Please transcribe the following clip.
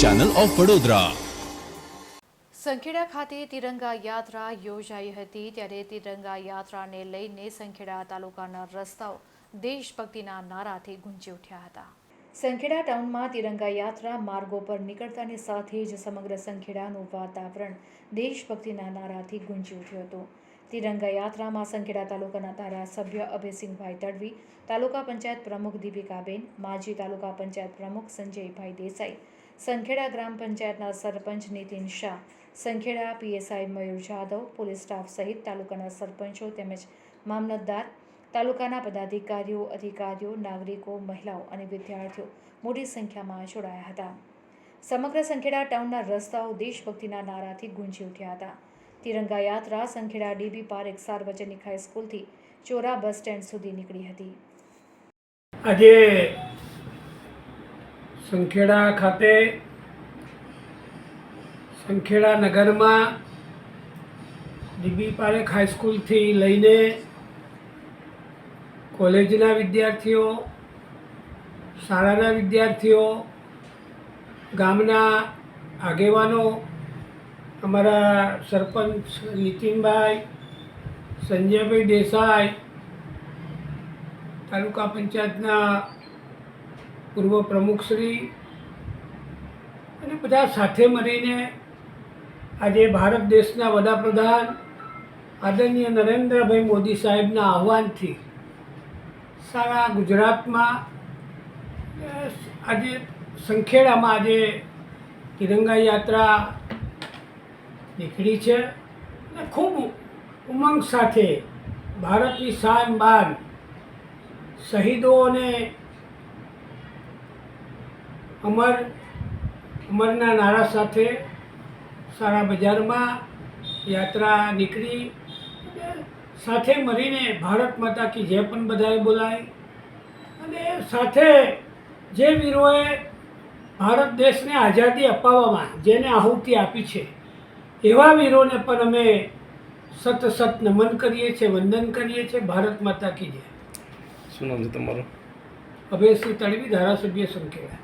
Channel of Vadodara Sankheda ખાતે તિરંગા યાત્રા યોજાઈ હતી. ત્યારે તિરંગા યાત્રાને લઈને સંખેડા તાલુકાના રસ્તાઓ દેશભક્તિના નારાથી ગુંજી ઉઠ્યા હતા. સંખેડા ટાઉનમાં તિરંગા યાત્રા માર્ગો પર નીકળતાની સાથે જ સમગ્ર સંખેડાનું વાતાવરણ દેશભક્તિના નારાથી ગુંજી ઉઠ્યું હતું. તિરંગા યાત્રામાં સંખેડા તાલુકાના ધારાસભ્ય અભયસિંહભાઈ તડવી, તાલુકા પંચાયત પ્રમુખ દીપિકાબેન, માજી તાલુકા પંચાયત પ્રમુખ સંજયભાઈ દેસાઈ, સંખેડા ગ્રામ પંચાયતના સરપંચ Nitin Shah, Sankheda PSI Mayur Jadav, police staff સહિત તાલુકાના સરપંચો તેમજ મામલતદાર, તાલુકાના પદાધિકારીઓ, અધિકારીઓ, નાગરિકો, મહિલાઓ અને વિદ્યાર્થીઓ મોટી સંખ્યામાં જોડાયા હતા. સમગ્ર સંખેડા ટાઉનના રસ્તાઓ દેશભક્તિના નારાથી ગુંજી ઉઠ્યા હતા. તિરંગા યાત્રા સંખેડા ડીબી પાર્ક સાર્વજનિક હાઈસ્કૂલથી ચોરા બસ સ્ટેન્ડ સુધી નીકળી હતી. આજે સંખેડા ખાતે સંખેડા નગરમાં ડીબી પારેખ હાઈસ્કૂલથી લઈને કોલેજના વિદ્યાર્થીઓ, શાળાના વિદ્યાર્થીઓ, ગામના આગેવાનો અમારા સરપંચ નીતિનભાઈ, સંજયભાઈ દેસાઈ, તાલુકા પંચાયતના પૂર્વ પ્રમુખશ્રી અને બધા સાથે મળીને આજે ભારત દેશના વડાપ્રધાન આદરણીય નરેન્દ્રભાઈ મોદી સાહેબના આહવાનથી સારા ગુજરાતમાં આજે સંખેડામાં આજે તિરંગા યાત્રા નીકળી છે અને ખૂબ ઉમંગ સાથે ભારતની શાન બાન શહીદોને અમર અમરના નારા સાથે સારા બજારમાં યાત્રા નીકળી સાથે મળીને ભારત માતા કી જે પણ બધાએ બોલાય. અને સાથે જે વીરોએ ભારત દેશને આઝાદી અપાવવામાં જેને આહુતિ આપી છે એવા વીરોને પણ અમે સત સત નમન કરીએ છીએ વંદન કરીએ છીએ ભારત માતા કી જય. શું નામ છે તમારું? અભયસિંહ તળવી ધારાસભ્ય સંખેડા